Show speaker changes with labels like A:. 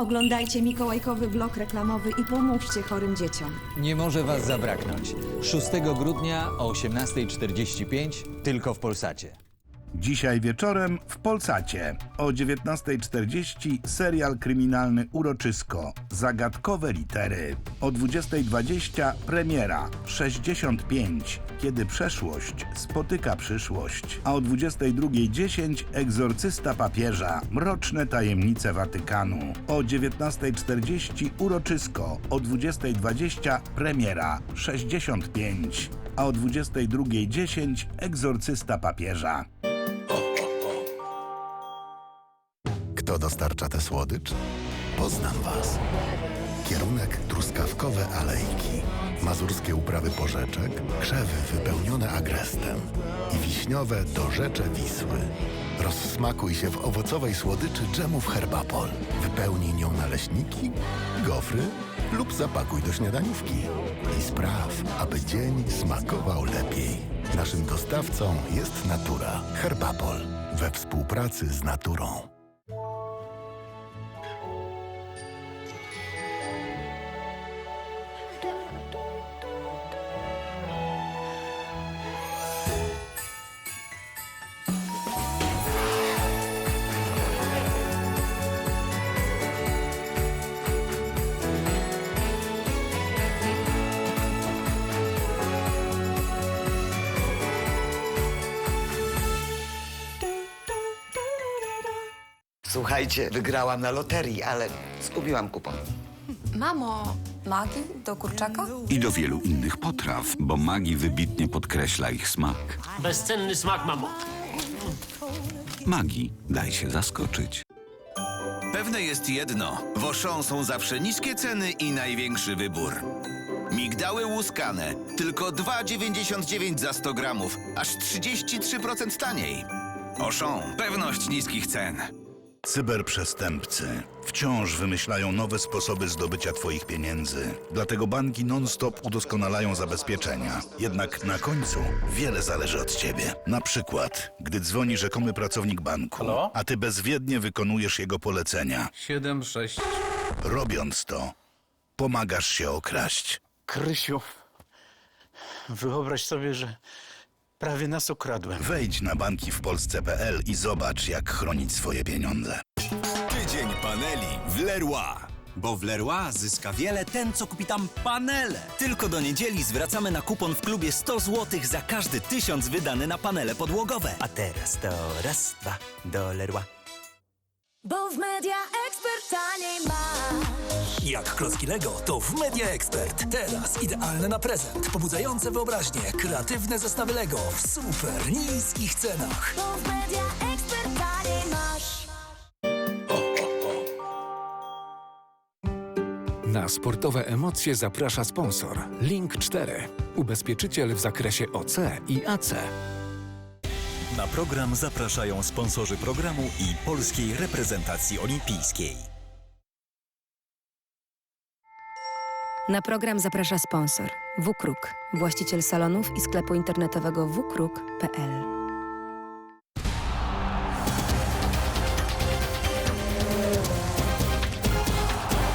A: Oglądajcie mikołajkowy blok reklamowy i pomóżcie chorym dzieciom.
B: Nie może was zabraknąć. 6 grudnia o 18.45 tylko w Polsacie.
C: Dzisiaj wieczorem w Polsacie o 19.40 serial kryminalny Uroczysko Zagadkowe litery. O 20.20 premiera 65 Kiedy przeszłość spotyka przyszłość. A o 22.10 Egzorcysta papieża Mroczne tajemnice Watykanu. O 19.40 Uroczysko. O 20.20 premiera 65 a o 22.10 Egzorcysta papieża.
D: Kto dostarcza tę słodycz? Poznam was. Kierunek truskawkowe alejki, mazurskie uprawy porzeczek, krzewy wypełnione agrestem i wiśniowe dorzecze Wisły. Rozsmakuj się w owocowej słodyczy dżemów Herbapol. Wypełnij nią naleśniki, gofry lub zapakuj do śniadaniówki. I spraw, aby dzień smakował lepiej. Naszym dostawcą jest Natura. Herbapol. We współpracy z naturą.
E: Słuchajcie, wygrałam na loterii, ale zgubiłam kupon.
F: Mamo, magii do kurczaka?
G: I do wielu innych potraw, bo Magi wybitnie podkreśla ich smak.
H: Bezcenny smak, mamo.
G: Magi, daj się zaskoczyć.
I: Pewne jest jedno. W Auchan są zawsze niskie ceny i największy wybór. Migdały łuskane. Tylko 2,99 za 100 gramów. Aż 33% taniej. Auchan. Pewność niskich cen.
C: Cyberprzestępcy wciąż wymyślają nowe sposoby zdobycia Twoich pieniędzy. Dlatego banki non-stop udoskonalają zabezpieczenia. Jednak na końcu wiele zależy od Ciebie. Na przykład, gdy dzwoni rzekomy pracownik banku, a Ty bezwiednie wykonujesz jego polecenia.
J: 7, 6.
C: Robiąc to, pomagasz się okraść.
J: Krysiu, wyobraź sobie, że prawie nas okradłem.
C: Wejdź na banki w Polsce.pl i zobacz, jak chronić swoje pieniądze.
K: Tydzień paneli w Leroy. Bo w Leroy zyska wiele ten, co kupi tam panele. Tylko do niedzieli zwracamy na kupon w klubie 100 zł za każdy tysiąc wydany na panele podłogowe. A teraz to raz, dwa, do Leroy.
L: Bo w Media Expert taniej masz.
K: Jak klocki Lego, to w Media Expert. Teraz idealne na prezent, pobudzające wyobraźnię, kreatywne zestawy Lego w super niskich cenach.
L: Bo w Media Expert taniej masz.
M: Na sportowe emocje zaprasza sponsor Link 4. Ubezpieczyciel w zakresie OC i AC.
K: Na program zapraszają sponsorzy programu i polskiej reprezentacji olimpijskiej.
F: Na program zaprasza sponsor WKRUK, właściciel salonów i sklepu internetowego wkruk.pl.